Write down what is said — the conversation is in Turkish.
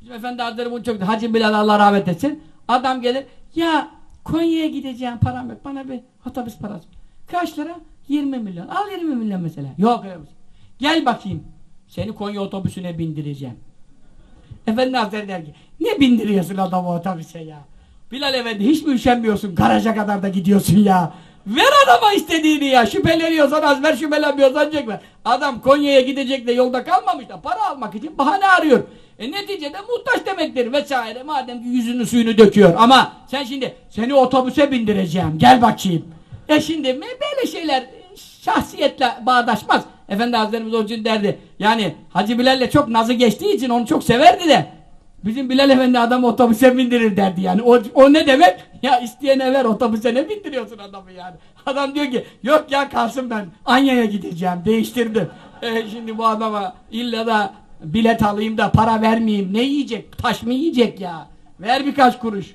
Bizim Efendi Hazretleri bunu çok Hacı Bilal Allah rahmet etsin. Adam gelir ya Konya'ya gideceğim param yok bana bir otobüs parası. Kaç lira? 20 milyon. Al 20 milyon mesela. Yok öyle. Gel bakayım. Seni Konya otobüsüne bindireceğim. Efendi Hazretleri der ki ne bindiriyorsun adamı otobüse ya? Bilal Efendi hiç mi üşenmiyorsun? Garaja kadar da gidiyorsun ya. Ver adama istediğini ya. Şüpheleniyorsan az ver şüphelenmiyorsan çek ver. Adam Konya'ya gidecek de yolda kalmamış da para almak için bahane arıyor. E neticede muhtaç demektir vesaire. Madem ki yüzünü suyunu döküyor. Ama sen şimdi seni otobüse bindireceğim. Gel bakayım. E şimdi böyle şeyler e, şahsiyetle bağdaşmaz. Efendi Hazretlerimiz o için derdi. Yani Hacı Bilal'le çok nazı geçtiği için onu çok severdi de. Bizim Bilal Efendi adamı otobüse bindirir derdi yani. O, o ne demek? Ya isteyene ver otobüse ne bindiriyorsun adamı yani. Adam diyor ki yok ya kalsın ben Anya'ya gideceğim değiştirdim. E, şimdi bu adama illa da bilet alayım da para vermeyeyim ne yiyecek? Taş mı yiyecek ya? Ver birkaç kuruş.